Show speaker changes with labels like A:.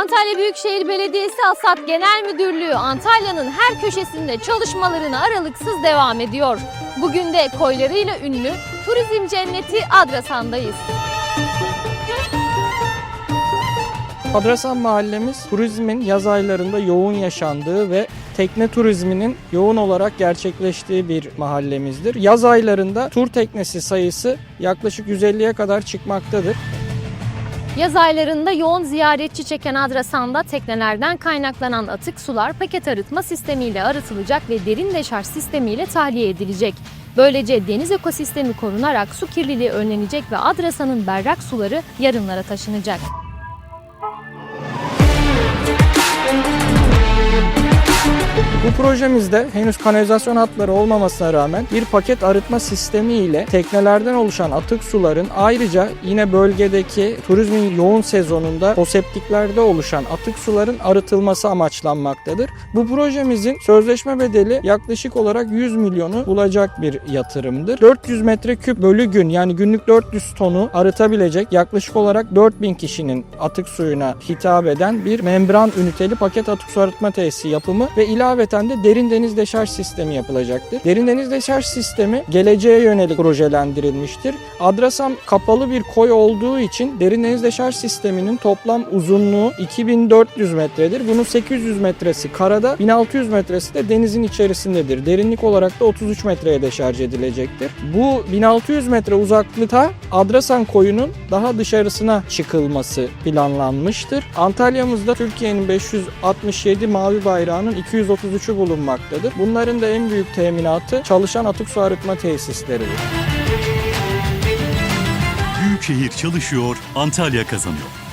A: Antalya Büyükşehir Belediyesi Asat Genel Müdürlüğü Antalya'nın her köşesinde çalışmalarına aralıksız devam ediyor. Bugün de koylarıyla ünlü turizm cenneti Adrasan'dayız.
B: Adrasan mahallemiz turizmin yaz aylarında yoğun yaşandığı ve tekne turizminin yoğun olarak gerçekleştiği bir mahallemizdir. Yaz aylarında tur teknesi sayısı yaklaşık 150'ye kadar çıkmaktadır.
A: Yaz aylarında yoğun ziyaretçi çeken Adrasan'da teknelerden kaynaklanan atık sular paket arıtma sistemiyle arıtılacak ve derin deşarj sistemiyle tahliye edilecek. Böylece deniz ekosistemi korunarak su kirliliği önlenecek ve Adrasan'ın berrak suları yarınlara taşınacak.
B: Bu projemizde henüz kanalizasyon hatları olmamasına rağmen bir paket arıtma sistemi ile teknelerden oluşan atık suların ayrıca yine bölgedeki turizmin yoğun sezonunda foseptiklerde oluşan atık suların arıtılması amaçlanmaktadır. Bu projemizin sözleşme bedeli yaklaşık olarak 100 milyonu bulacak bir yatırımdır. 400 metreküp bölü gün yani günlük 400 tonu arıtabilecek yaklaşık olarak 4000 kişinin atık suyuna hitap eden bir membran üniteli paket atık su arıtma tesisi yapımı ve ilaveten de derin deniz deşarj sistemi yapılacaktır. Derin deniz deşarj sistemi geleceğe yönelik projelendirilmiştir. Adrasan kapalı bir koy olduğu için derin deniz deşarj sisteminin toplam uzunluğu 2400 metredir. Bunun 800 metresi karada, 1600 metresi de denizin içerisindedir. Derinlik olarak da 33 metreye deşarj edilecektir. Bu 1600 metre uzaklıkta Adrasan koyunun daha dışarısına çıkılması planlanmıştır. Antalya'mızda Türkiye'nin 567 mavi bayrağının 233'ü bulunmaktadır. Bunların da en büyük teminatı çalışan atık su arıtma tesisleridir.
C: Büyükşehir çalışıyor, Antalya kazanıyor.